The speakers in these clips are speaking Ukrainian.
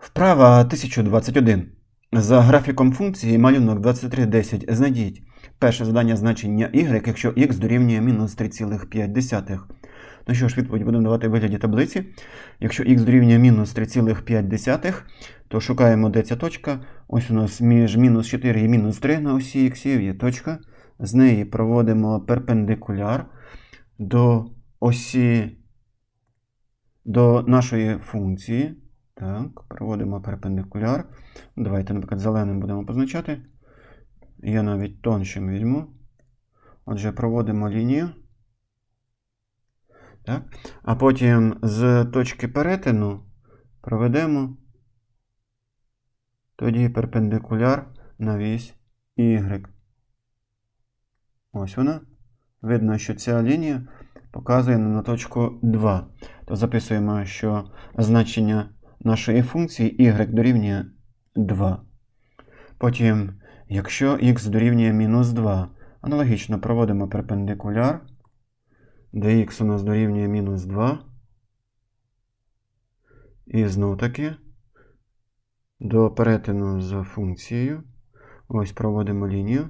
Вправа 1021. За графіком функції малюнок 2310 знайдіть перше задання значення y, якщо x дорівнює мінус 3,5. Ну що ж, відповідь будемо давати в вигляді таблиці. Якщо x дорівнює мінус 3,5, то шукаємо, де ця точка. Ось у нас між мінус 4 і мінус 3 на осі х є точка. З неї проводимо перпендикуляр до осі до нашої функції. Так, проводимо перпендикуляр. Давайте, наприклад, зеленим будемо позначати. Я навіть тоншим візьму. Отже, проводимо лінію. Так. А потім з точки перетину проведемо тоді перпендикуляр на вісь Y. Ось вона. Видно, що ця лінія показує на точку 2. То записуємо, що значення нашої функції y дорівнює 2. Потім, якщо x дорівнює мінус 2, аналогічно проводимо перпендикуляр, де x у нас дорівнює мінус 2. І знов таки до перетину з функцією. Ось проводимо лінію.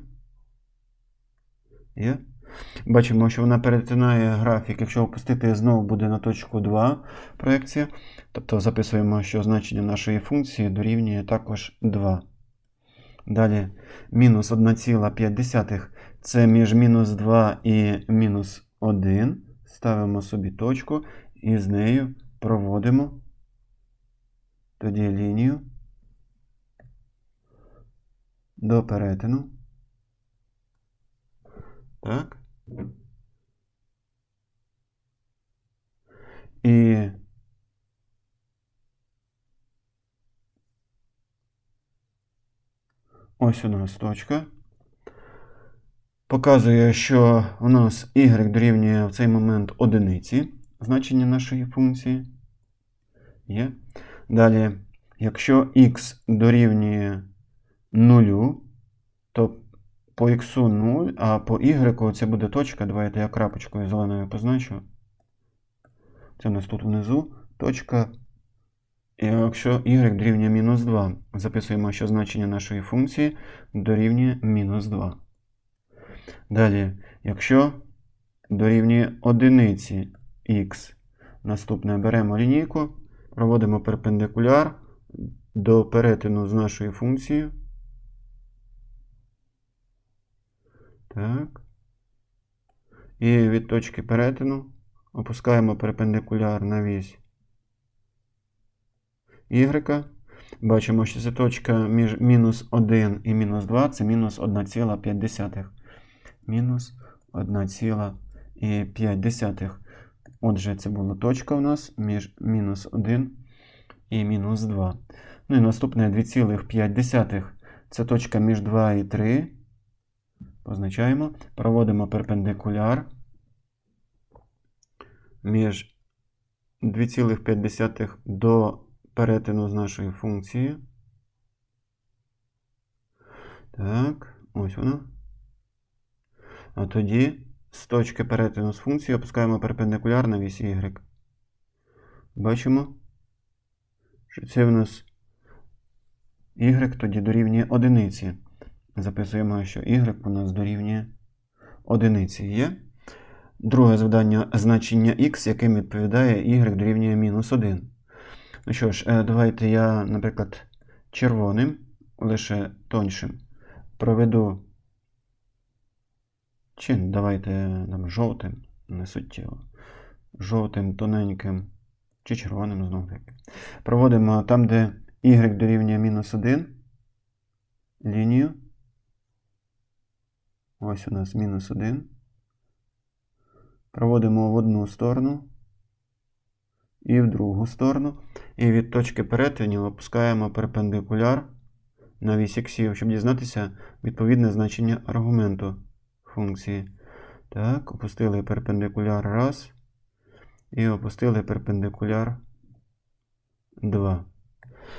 Бачимо, що вона перетинає графік. Якщо опустити, знову буде на точку 2 проекція. Тобто записуємо, що значення нашої функції дорівнює також 2. Далі мінус 1,5 це між мінус 2 і мінус 1. Ставимо собі точку і з нею проводимо тоді лінію до перетину. Так. І ось у нас точка. Показує, що у нас y дорівнює в цей момент одиниці значення нашої функції. Є. Далі, якщо x дорівнює 0, то по x 0, а по y це буде точка. Давайте я крапочкою зеленою позначу. Це у нас тут внизу точка. І якщо y дорівнює мінус 2, записуємо, що значення нашої функції дорівнює мінус 2. Далі, якщо дорівнює одиниці х, наступне беремо лінійку, проводимо перпендикуляр до перетину з нашою функцією. Так. І від точки перетину опускаємо перпендикуляр на вісь y. Бачимо, що це точка між мінус 1 і мінус 2 це мінус 1,5. Мінус 1,5. Отже, це була точка у нас між мінус 1 і мінус 2. Ну і наступне 2,5. Це точка між 2 і 3. Позначаємо. Проводимо перпендикуляр між 2,5 до перетину з нашою функцією. Так, ось вона. А тоді з точки перетину з функцією опускаємо перпендикуляр на вісь y. Бачимо, що це в нас y тоді дорівнює одиниці. Записуємо, що y у нас дорівнює одиниці є. Друге завдання значення x, яким відповідає y дорівнює мінус 1. Ну що ж, е, давайте я, наприклад, червоним, лише тоншим, проведу. Чи давайте там, жовтим, не суттєво. Жовтим, тоненьким, чи червоним знову таки. Проводимо там, де y дорівнює мінус 1 лінію. Ось у нас мінус 1. Проводимо в одну сторону і в другу сторону. І від точки перетинів опускаємо перпендикуляр на вісь іксів, щоб дізнатися відповідне значення аргументу функції. Так, опустили перпендикуляр раз. І опустили перпендикуляр 2.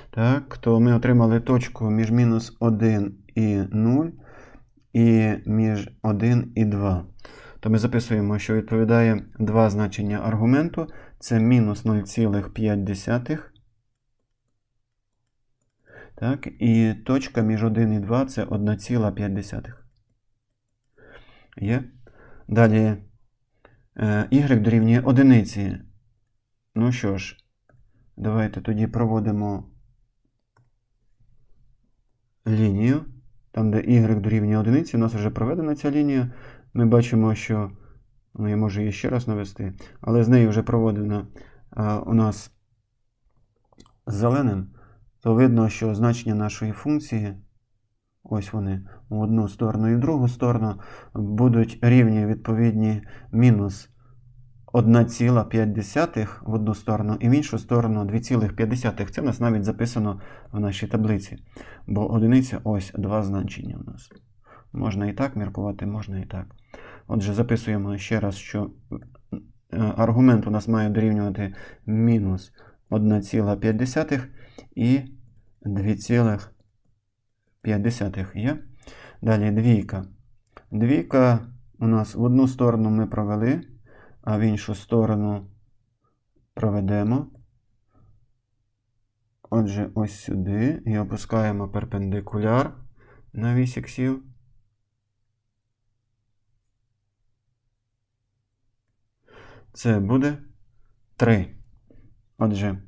Так, то ми отримали точку між мінус 1 і 0, і між 1 і 2. То ми записуємо, що відповідає два значення аргументу. Це мінус 0,5 Так, і точка між 1 і 2 це 1,5. Є. Далі е, y дорівнює одиниці. Ну що ж, давайте тоді проводимо лінію. Там, де y дорівнює одиниці, у нас вже проведена ця лінія. Ми бачимо, що ну, я можу її ще раз навести, але з нею вже проводена а, у нас зеленим, то видно, що значення нашої функції, ось вони, в одну сторону і в другу сторону, будуть рівні відповідні мінус 1,5 в одну сторону і в іншу сторону 2,5. Це у нас навіть записано в нашій таблиці. Бо одиниця ось два значення у нас. Можна і так міркувати, можна і так. Отже, записуємо ще раз, що е, аргумент у нас має дорівнювати мінус 1,5 і 2,5 є. Далі двійка. Двійка у нас в одну сторону ми провели, а в іншу сторону проведемо. Отже, ось сюди і опускаємо перпендикуляр на вісь іксів. Це буде 3. Отже,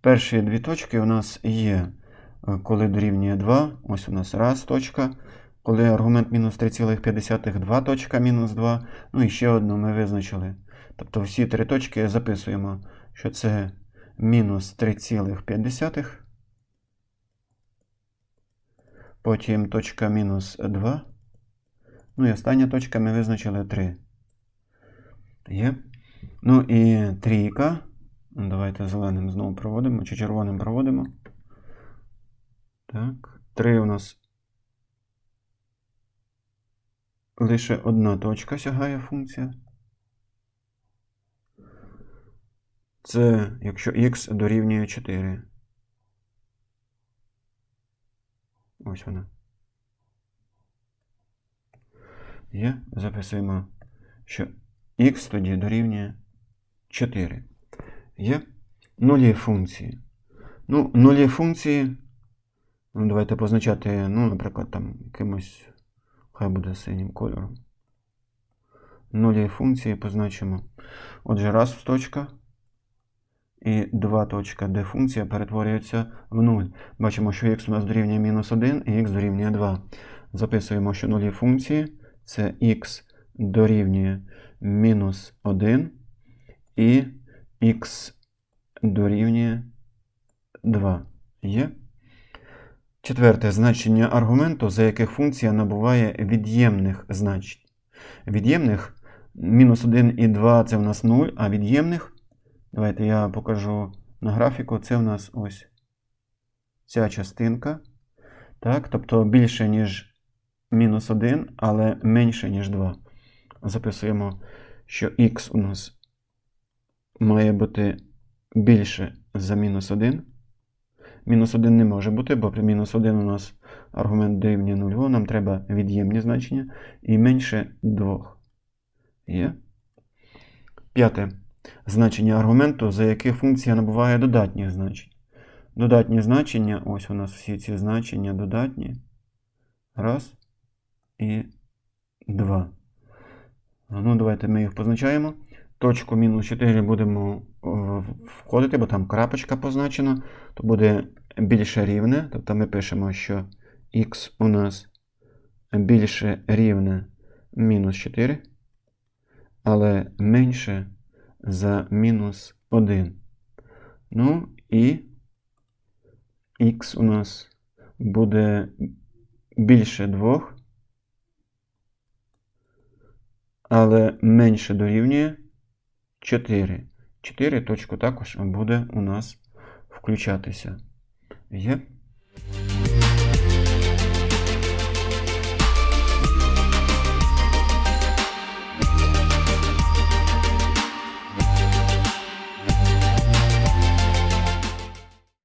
перші дві точки у нас є, е, коли дорівнює 2. Ось у нас раз точка. Коли аргумент мінус 3,5, 2 точка мінус 2. Ну і ще одну ми визначили. Тобто всі три точки записуємо, що це мінус 3,5. Потім точка мінус 2. Ну і остання точка ми визначили 3. Є. Ну і трійка. Ну, Давайте зеленим знову проводимо, чи червоним проводимо. Так. 3 у нас лише одна точка сягає функція. Це якщо х дорівнює 4. Ось вона. Є. Записуємо, що х тоді дорівнює 4. Є нулі функції. Ну, нулі функції. Ну, давайте позначати, ну, наприклад, там якимось, хай буде синім кольором. Нулі функції позначимо. Отже, раз точка. І 2 точка, де функція перетворюється в 0. Бачимо, що х у нас дорівнює мінус 1 і х дорівнює 2. Записуємо, що нулі функції це х дорівнює мінус 1 і х дорівнює 2. Є. Четверте значення аргументу, за яких функція набуває від'ємних значень. Від'ємних мінус 1 і 2 це у нас 0, а від'ємних, давайте я покажу на графіку, це у нас ось ця частинка. Так, тобто більше, ніж мінус 1, але менше, ніж 2. Записуємо, що х у нас має бути більше за мінус 1. Мінус 1 не може бути, бо при мінус 1 у нас аргумент дорівнює 0, нам треба від'ємні значення і менше 2. Є. П'яте. Значення аргументу, за яких функція набуває додатніх значень. Додатні значення, ось у нас всі ці значення додатні. Раз і два. Ну, давайте ми їх позначаємо. Точку мінус 4 будемо е, входити, бо там крапочка позначена, то буде більше рівне. Тобто ми пишемо, що х у нас більше рівне мінус 4, але менше за мінус 1. Ну і х у нас буде більше 2, але менше дорівнює 4. 4 точку також буде у нас включатися. Є.